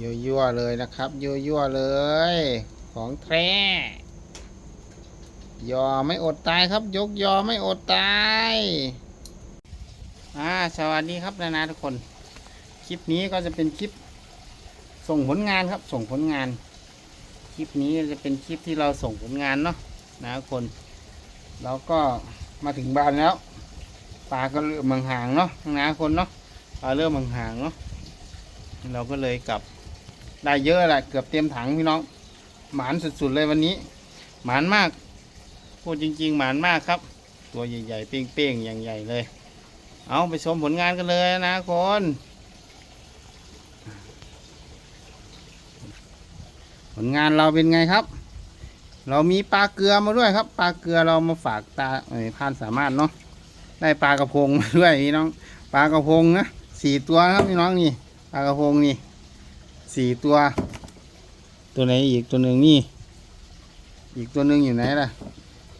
ยั่วๆเลยนะครับ ยั่วๆเลย ของแท้ยอไม่อดตายครับ ยกยอไม่อดตายอ่าสวัสดีครับนานาทุกคน คลิปนี้ก็จะเป็นคลิป ส่งผลงานครับ ส่งผลงาน คลิปนี้จะเป็นคลิปที่เราส่งผลงานเนาะนะทุกคนเราก็มาถึงบ้านแล้วปลาก็เริ่มห่างๆเนาะนะทุกคนเนาะปลาเริ่มห่างๆเนาะเราก็เลยกลับ ได้เยอะแหละเกือบเต็มถังพี่น้อง หมานสุดๆเลยวันนี้ หมานมากพูดจริง ๆ หมานมากครับ ตัวใหญ่ๆเป้งๆอย่างใหญ่เลย เอาไปชมผลงานกันเลยนะคนผลงานเราเป็นไงครับ เรามีปลาเกลือมาด้วยครับ ปลาเกลือเรามาฝากตาเอ้ยพานสามารถเนาะ ได้ปลากระพงมาด้วยพี่น้อง ปลากระพงนะสี่ตัวครับพี่น้องนี่ ปลากระพงนี่ สี่ตัว ตัวไหนอีกตัวหนึ่งนี่ อีกตัวหนึ่งอยู่ไหนล่ะ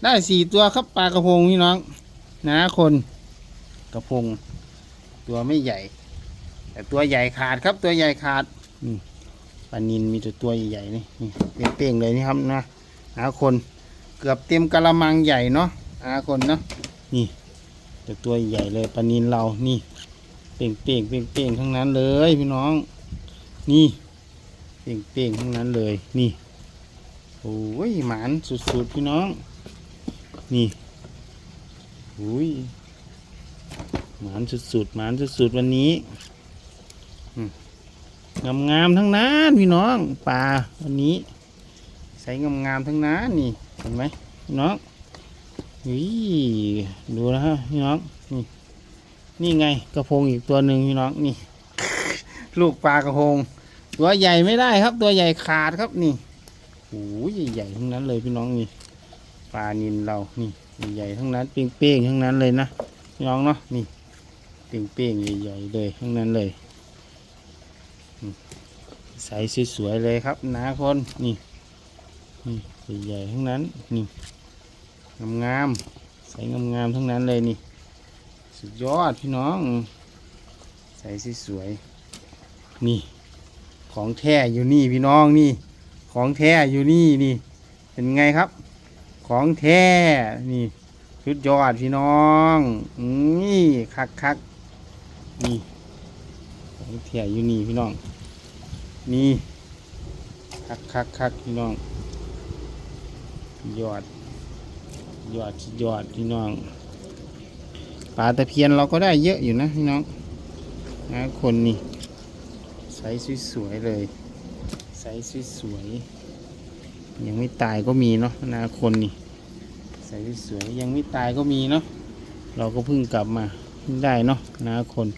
ได้สี่ตัวครับปลากระพงพี่น้องนะคนกระพง ตัวไม่ใหญ่ แต่ตัวใหญ่ขาดครับตัวใหญ่ขาดปลานินมีแต่ตัวใหญ่ๆนี่นี่เป้งๆเลยนี่ครับนะนะคนเกือบเต็มกะละมังใหญ่เนาะนะคนเนาะนี่แต่ตัวใหญ่เลยปลานินเรานี่เป่งเป่งเป่งเป่งทั้งนั้นเลยพี่น้อง นี่เป่งเป่งทั้งนั้นเลย นี่ โอ้ยหมานสุดๆพี่น้อง นี่โอ้ยหมานสุดๆหมานสุดๆวันนี้งามงามๆทั้งนั้นพี่น้องปลาวันนี้ ใส่งามงามๆทั้งนั้นนี่เห็นไหมพี่น้องวิดูนะฮะพี่น้องนี่นี่ไงกระพงอีกตัวหนึ่งพี่น้องนี่ ลูกปลากระพงตัวใหญ่ไม่ได้ครับ ตัวใหญ่ขาดครับนี่โอ้ยใหญ่ๆทั้งนั้นเลยพี่น้องนี่ปลานินเรานี่ใหญ่ๆทั้งนั้นเป้งๆทั้งนั้นเลยนะพี่น้องเนาะนี่เป้งๆใหญ่ๆเลยทั้งนั้นเลยใสสวยๆเลยครับนาคนนี่นี่ใหญ่ๆทั้งนั้นนี่งามๆใสงามๆทั้งนั้นเลยนี่ สุดยอดพี่น้อง ใส่สวยๆ นี่ ของแท้อยู่นี่พี่น้องนี่ ของแท้อยู่นี่นี่ เป็นไงครับ ของแท้นี่สุดยอดพี่น้องนี่คักคักนี่ของแท้อยู่นี่พี่น้อง นี่คักคักคักพี่น้อง ยอด ยอดสุดยอดพี่น้องปลาตะเพียนเราก็ได้เยอะอยู่นะพี่น้องนะคนนี่ สสวยๆเลยใสสวยๆยังไม่ตายก็มีเนาะนะคนนี่ใสสวยๆยังไม่ตายก็มีเนาะเราก็เพิ่งกลับมาได้เนาะนะคน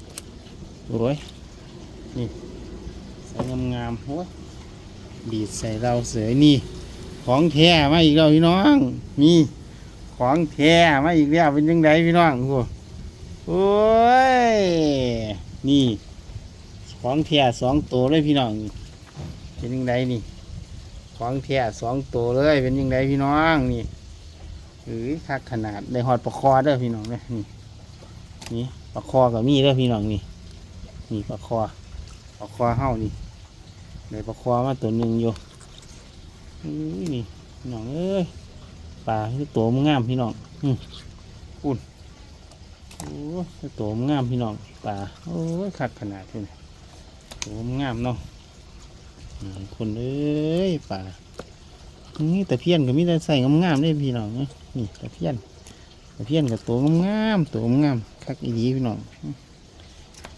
โอ้ยนี่ใสงามๆโอ้ยบีดใส่เราเสยนี่ ของแท้มาอีกแล้วพี่น้องนี่ของแท้มาอีกแล้วเป็นยังไงพี่น้องโอ้โอ้ยนี่ ของแท้สองตัวเลยพี่น้อง เป็นยังไงนี่ ของแท้สองตัวเลยเป็นยังไงพี่น้องนี่เอ้ยคักขนาดได้หอดปลาคอเด้อพี่น้องเนี่ยนี่นี่ปลาคอกับมีเด้อพี่น้องนี่นี่ปลาคอปลาคอเห่านี่ได้ปลาคอมาตัวหนึ่งอยู่อุ้ยนี่พี่น้องเอ้ยปลาตัวมันงามพี่น้องอืมอุ่นโอ้ยตัวมันงามพี่น้องปลาโอ้ยคักขนาดนี้ตัว มันงามเนาะคนเอ้ยปลานี่แต่เพี้ยนก็มีแต่ใส่งามๆได้พี่น้องนี่แต่เพี้ยนแต่เพี้ยนกับตัวงามๆตัวงามคักอีดีพี่น้อง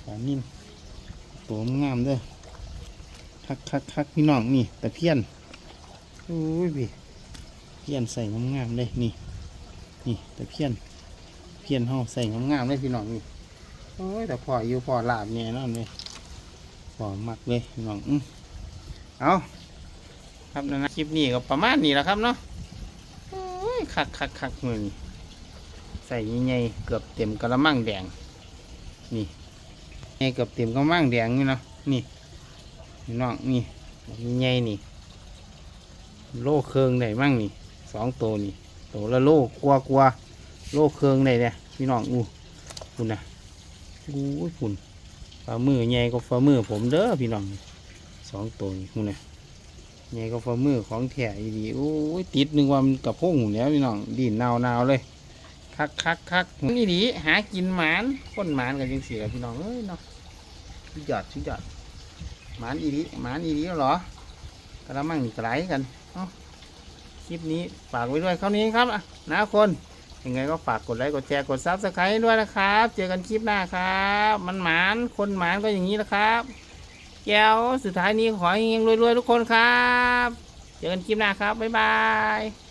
ปลานิ่มตัวงามเด้อคักคักคักพี่น้องนี่แต่เพี้ยนโอ้ยพี่เพี้ยนใส่งามๆเลยนี่นี่แต่เพี้ยนเพี้ยนห้องใส่งามๆเลยพี่น้องนี่โอ้ยแต่พออยู่พอหลาบเนี่ยนั่นเลย พอมักเลยน้องเอาครับนะคลิปนี้ก็ประมาณนี้แหละครับเนาะคักคักคักมือนี่ใส่ใหญ่เกือบเต็มกระมังแดง นี่ใหญ่เกือบเต็มกระมังแดงนี่เนาะนี่น้องนี่ใหญ่นี่ โลเครื่องได้มั่งนี่สองตัวนี่ตัวละโลกลัวกลัวโลเครื่องได้เนี่ยพี่น้องอู้คุณนะอู้คุณ ฝ่ามือใหญ่ก็ฝ่ามือผมเด้อพี่น้องสองตัวนี่หูเนี่ยใหญ่ก็ฝ่ามือของแถอีดีโอ้ยติดนึงว่ามันกับพงหูแล้วพี่น้องดินนาวๆเลยคักคักคักนี่ดีหากินหมานคนหมานกันจังสิแหละพี่น้องเอ้ยเนาะสุดยอดสุดยอดหมานอีดีหมานอีดีแล้วเหรอกระมังนี่กระไรกันคลิปนี้ฝากไว้ด้วยเท่านี้ครับนะคน ยังไงก็ฝากกดไลค์กดแชร์กดซับสไครต์ด้วยนะครับ เจอกันคลิปหน้าครับ มันหมานคนหมานก็อย่างนี้นะครับแก้วสุดท้ายนี้ขอให้ยังรวยๆทุกคนครับ เจอกันคลิปหน้าครับบ๊ายบาย